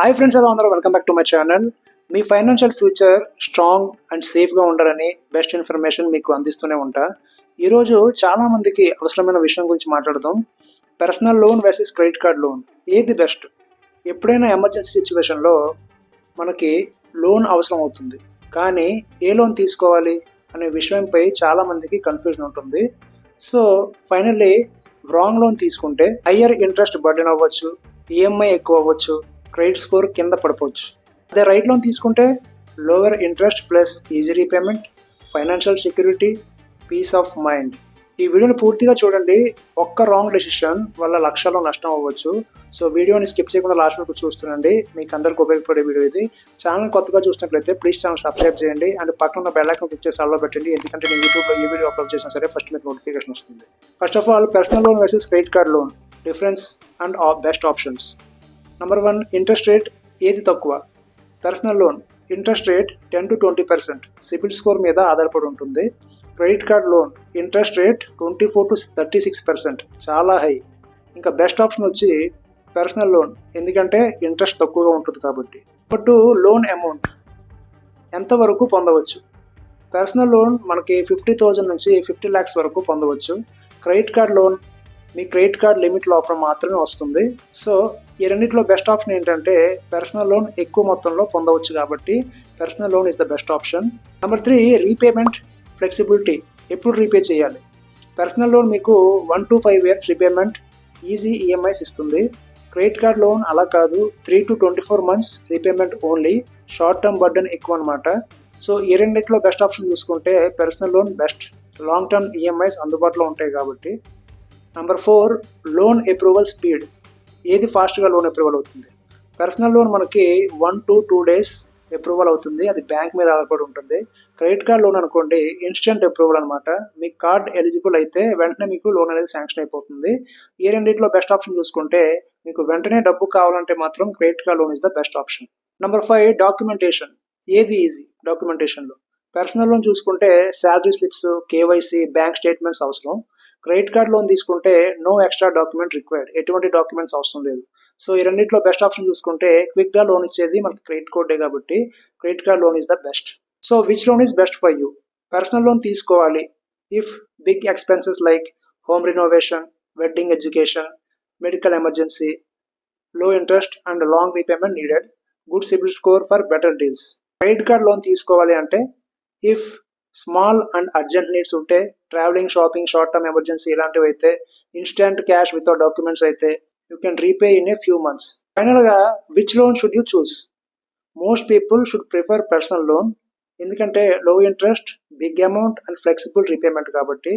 Hi friends ఎలా ఉన్నారు? Welcome back to my channel me financial future strong and సేఫ్గా ఉండాలని బెస్ట్ ఇన్ఫర్మేషన్ మీకు అందిస్తూనే ఉంటా. ఈరోజు చాలామందికి అవసరమైన విషయం గురించి మాట్లాడదాం. Personal loan versus credit card loan ఏది బెస్ట్ ఎప్పుడైనా ఎమర్జెన్సీ సిచ్యువేషన్లో మనకి లోన్ అవసరం అవుతుంది. కానీ ఏ లోన్ తీసుకోవాలి అనే విషయంపై చాలామందికి కన్ఫ్యూజన్ ఉంటుంది. సో ఫైనల్లీ రాంగ్ లోన్ తీసుకుంటే హయ్యర్ ఇంట్రెస్ట్ బర్డెన్ అవ్వచ్చు ఈఎంఐ ఎక్కువ అవ్వచ్చు క్రెడిట్ స్కోర్ కింద పడిపోవచ్చు. అదే రైట్ లోన్ తీసుకుంటే lower interest plus easy repayment financial security peace of mind. ఈ వీడియోని పూర్తిగా చూడండి. ఒక్క రాంగ్ డెసిషన్ వల్ల లక్షల్లో నష్టం అవ్వచ్చు. సో వీడియోని స్కిప్ చేయకుండా లాస్ట్ వరకు చూస్తుండండి. మీకు అందరికి ఉపయోగపడే వీడియో ఇది. ఛానల్ కొత్తగా చూసినట్లయితే ప్లీజ్ ఛానల్ సబ్స్క్రైబ్ చేయండి. అండ్ పక్కన ఉన్న బెల్ ఐకాన్ క్లిక్ చేసి అల్లో పెట్టండి. ఎందుకంటే నేను యూట్యూబ్లో ఈ వీడియో అప్లోడ్ చేసినా సరే ఫస్ట్ మీకు నోటిఫికేషన్ వస్తుంది. First of all personal loan versus credit card loan difference and best options number one interest rate ఏది తక్కువ? Personal loan interest rate ten to twenty percent CIBIL score మీద ఆధారపడి ఉంటుంది. Credit card loan interest rate twenty four to thirty six percent చాలా high ఇంకా best option వచ్చి personal loan ఎందుకంటే interest తక్కువగా ఉంటుంది కాబట్టి. బట్ లోన్ అమౌంట్ ఎంతవరకు పొందవచ్చు? పర్సనల్ లోన్ మనకి ఫిఫ్టీ థౌజండ్ నుంచి ఫిఫ్టీ ల్యాక్స్ వరకు పొందవచ్చు. క్రెడిట్ కార్డ్ లోన్ మీ క్రెడిట్ కార్డ్ లిమిట్ లోపల మాత్రమే వస్తుంది. సో ఈ రెండింటిలో బెస్ట్ ఆప్షన్ ఏంటంటే పర్సనల్ లోన్ ఎక్కువ మొత్తంలో పొందవచ్చు కాబట్టి personal loan is the best option number three repayment flexibility ఎప్పుడు రీపే చేయాలి? పర్సనల్ లోన్ మీకు one to five years repayment easy EMIs ఇస్తుంది. క్రెడిట్ కార్డ్ లోన్ అలా కాదు three to twenty four months repayment only short term burden ఎక్కువ అనమాట so ఈ రెండింటిలో బెస్ట్ ఆప్షన్ చూసుకుంటే personal loan best long term EMIs అందుబాటులో ఉంటాయి కాబట్టి. Number four loan approval speed ఏది ఫాస్ట్గా లోన్ అప్రూవల్ అవుతుంది? పర్సనల్ లోన్ మనకి one to two days approval అవుతుంది. అది బ్యాంక్ మీద ఆధారపడి ఉంటుంది. క్రెడిట్ కార్డ్ లోన్ అనుకోండి ఇన్స్టెంట్ అప్రూవల్ అనమాట మీ కార్డ్ ఎలిజిబుల్ అయితే వెంటనే మీకు లోన్ అనేది శాంక్షన్ అయిపోతుంది. ఈ రెండింటిలో బెస్ట్ ఆప్షన్ చూసుకుంటే మీకు వెంటనే డబ్బు కావాలంటే మాత్రం credit card loan is the best option number five documentation ఏది ఈజీ డాక్యుమెంటేషన్లో పర్సనల్ లోన్ చూసుకుంటే salary slips KYC bank statements అవసరం. క్రెడిట్ కార్డ్ లోన్ తీసుకుంటే నో ఎక్స్ట్రా డాక్యుమెంట్ రిక్వైర్డ్. ఎటువంటి డాక్యుమెంట్స్ అవసరం లేదు. సో ఈ రెండింటిలో బెస్ట్ ఆప్షన్ చూసుకుంటే క్విక్గా లోన్ ఇచ్చేది మనకి క్రెడిట్ కార్డే కాబట్టి credit card loan is the best. So which loan is best for you personal loan తీసుకోవాలి. If big expenses like home renovation wedding education medical emergency low interest and long repayment needed good CIBIL score for better deals credit card loan తీసుకోవాలి అంటే if small and urgent needs ఉంటే traveling shopping short term emergency ఇలాంటివి అయితే instant cash without documents అయితే you can repay in a few months. ఫైనల్గా which loan should you choose most people should prefer personal loan ఎందుకంటే low interest big amount and flexible repayment కాబట్టి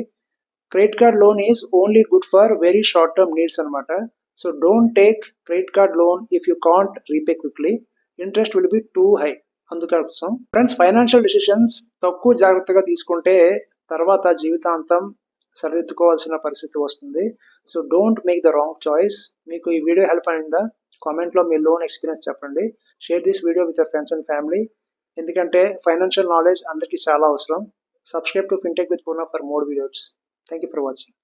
credit card loan is only good for very short term needs అనమాట so don't take credit card loan if you can't repay quickly interest will be too high అందుకోసం. Friends financial decisions తక్కువ జాగ్రత్తగా తీసుకుంటే తర్వాత జీవితాంతం సరిదిద్దుకోవాల్సిన పరిస్థితి వస్తుంది. So don't make the wrong choice మీకు ఈ వీడియో హెల్ప్ అయిందా? కామెంట్లో మీ లోన్ ఎక్స్పీరియన్స్ చెప్పండి. Share this video with your friends and family ఎందుకంటే ఫైనాన్షియల్ నాలెడ్జ్ అందరికీ చాలా అవసరం. Subscribe to Fintech with Purna for more videos thank you for watching